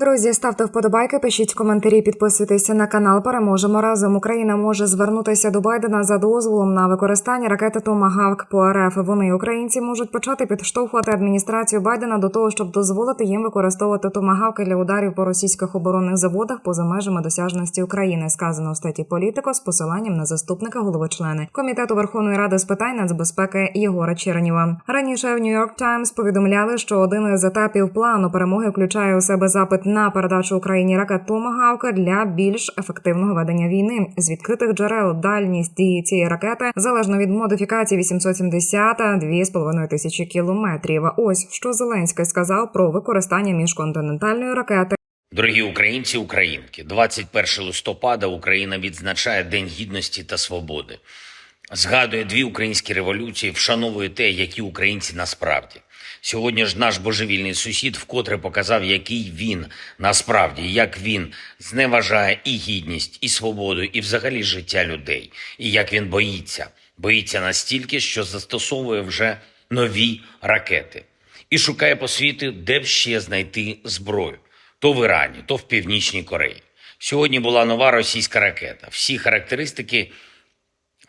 Друзі, ставте вподобайки, пишіть коментарі, підписуйтеся на канал. Переможемо разом. Україна може звернутися до Байдена за дозволом на використання ракети Томагавк по РФ. Вони українці можуть почати підштовхувати адміністрацію Байдена до того, щоб дозволити їм використовувати томагавки для ударів по російських оборонних заводах поза межами досяжності України. Сказано в статті Політико з посиланням на заступника голови члени комітету Верховної ради з питань нацбезпеки Єгора Чернєва. Раніше в Нью-Йорк Таймс повідомляли, що один із етапів плану перемоги включає у себе запит на передачу Україні ракет Томагавка для більш ефективного ведення війни. З відкритих джерел дальність дії цієї ракети залежно від модифікації 870 – 2,5 тисячі кілометрів. Ось що Зеленський сказав про використання міжконтинентальної ракети. Дорогі українці, українки, 21 листопада Україна відзначає День гідності та свободи. Згадує дві українські революції, вшановує те, які українці насправді. Сьогодні ж наш божевільний сусід вкотре показав, який він насправді, як він зневажає і гідність, і свободу, і взагалі життя людей, і як він боїться, боїться настільки, що застосовує вже нові ракети і шукає по світу, де б ще знайти зброю то в Ірані, то в Північній Кореї. Сьогодні була нова російська ракета. Всі характеристики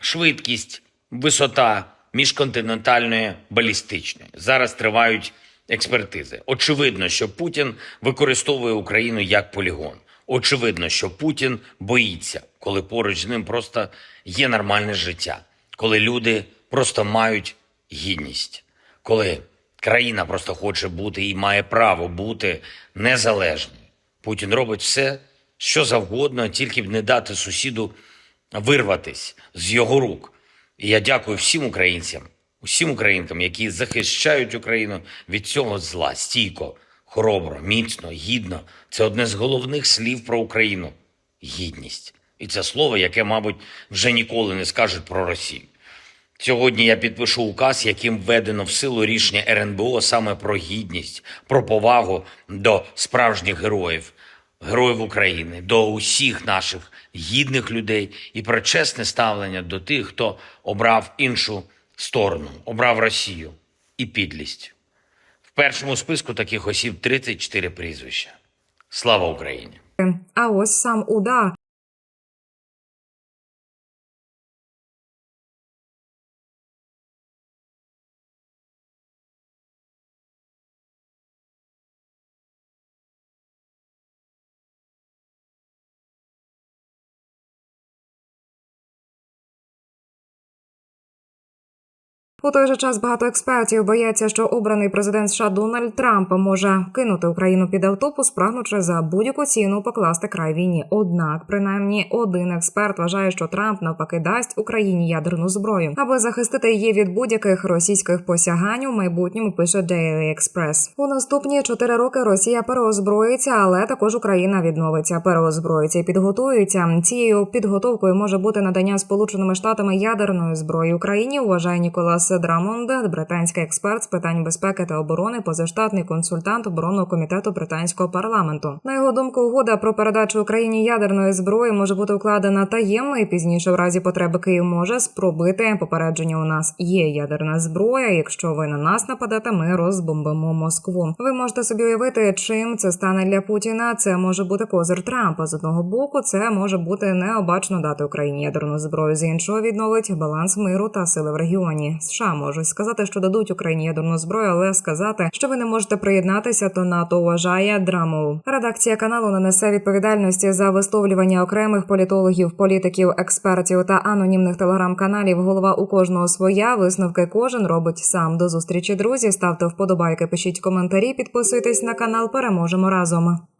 швидкість, висота міжконтинентальної балістичної. Зараз тривають експертизи. Очевидно, що Путін використовує Україну як полігон. Очевидно, що Путін боїться, коли поруч з ним просто є нормальне життя, коли люди просто мають гідність, коли країна просто хоче бути і має право бути незалежною. Путін робить все, що завгодно, тільки б не дати сусіду вирватись з його рук. І я дякую всім українцям, усім українкам, які захищають Україну від цього зла стійко, хоробро, міцно, гідно. Це одне з головних слів про Україну гідність. І це слово, яке, мабуть, вже ніколи не скажуть про Росію. Сьогодні я підпишу указ, яким введено в силу рішення РНБО саме про гідність, про повагу до справжніх героїв, героїв України, до усіх наших гідних людей і про чесне ставлення до тих, хто обрав іншу сторону, обрав Росію і підлість. В першому списку таких осіб 34 прізвища. Слава Україні! А ось сам удар. У той же час багато експертів бояться, що обраний президент США Дональд Трамп може кинути Україну під автобус, прагнучи за будь-яку ціну покласти край війні. Однак, принаймні, один експерт вважає, що Трамп навпаки дасть Україні ядерну зброю, аби захистити її від будь-яких російських посягань. У майбутньому пише Daily Express. У наступні чотири роки Росія переозброїться, але також Україна відновиться, переозброїться і підготується. Цією підготовкою може бути надання Сполученими Штатами ядерної зброї Україні. Вважає Ніколас Драмонд, британський експерт з питань безпеки та оборони, позаштатний консультант оборонного комітету британського парламенту. На його думку, угода про передачу Україні ядерної зброї може бути укладена таємно і пізніше, в разі потреби Київ може спробити попередження. У нас є ядерна зброя. Якщо ви на нас нападете, ми розбомбимо Москву. Ви можете собі уявити, чим це стане для Путіна. Це може бути козир Трампа. З одного боку, це може бути необачно дати Україні ядерну зброю. З іншого відновить баланс миру та сили в регіоні. США можуть сказати, що дадуть Україні ядерну зброю, але сказати, що ви не можете приєднатися, то НАТО вважає драму. Редакція каналу не несе відповідальності за висловлювання окремих політологів, політиків, експертів та анонімних телеграм-каналів. Голова у кожного своя висновки кожен робить сам. До зустрічі, друзі. Ставте вподобайки, пишіть коментарі, підписуйтесь на канал. Переможемо разом.